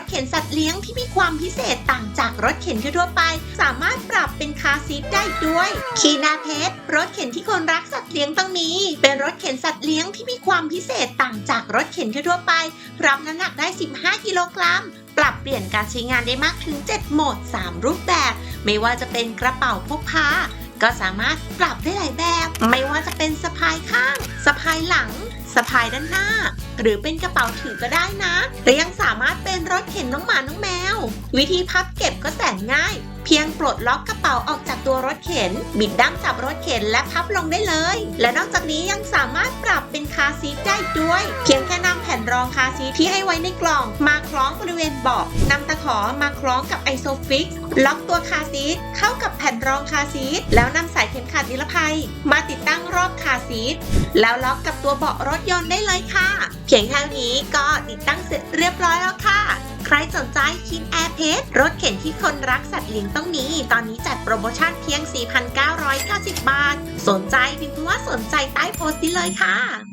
ถเข็นสัตว์เลี้ยงที่มีความพิเศษต่างจากรถเข็นทั่วไป สามารถปรับเป็นคาร์ซีทได้ด้วยคีนาเพชรรถเข็นที่คนรักสัตว์เลี้ยงต้องมี เป็นรถเข็นสัตว์เลี้ยงที่มีความพิเศษต่างจากรถเข็นทั่วไป รับน้ำหนักได้ 15 กิโลกรัมปรับเปลี่ยนการใช้งานได้มากถึง 7 โหมด 3 รูปแบบ ไม่ว่าจะเป็นกระเป๋าพกพาก็สามารถปรับได้หลายแบบ ไม่ว่าจะเป็นสะพายข้างสะพายหลังสะพายด้านหน้า หรือเป็นกระเป๋าถือก็ได้นะและยังสามารถเป็น เห็นน้องหมาน้องแมว วิธีพับเก็บก็แสนง่าย เพียงปลดล็อกกระเป๋าออกจากตัวรถเข็น บิดดั้งจับรถเข็นและพับลงได้เลย และนอกจากนี้ยังสามารถปรับเป็นคาซีทได้ด้วย เพียงแค่นำแผ่นรองคาซีทที่ให้ไว้ในกล่อง มาคล้องบริเวณเบาะนำตะขอมาคล้องกับไอโซฟิกล็อกตัวคาซีทเข้ากับแผ่นรองคาซีทแล้วนำสายเข็มขัดนิรภัย มาติดตั้งรอบคาซีทแล้วล็อกกับตัวเบาะรถยนต์ได้เลยค่ะ เพียงเท่านี้ก็ติดตั้งเสร็จเรียบร้อยแล้วค่ะ ครสนใจคินแอร์เพจรถเข็นที่คนรักสัตว์เลี้ยงต้องมีตอนนี้จัดโปรโมชั่นเพียง 4,990 บาท สนใจพิมพ์ว่าสนใจใต้โพสต์นี้เลยค่ะ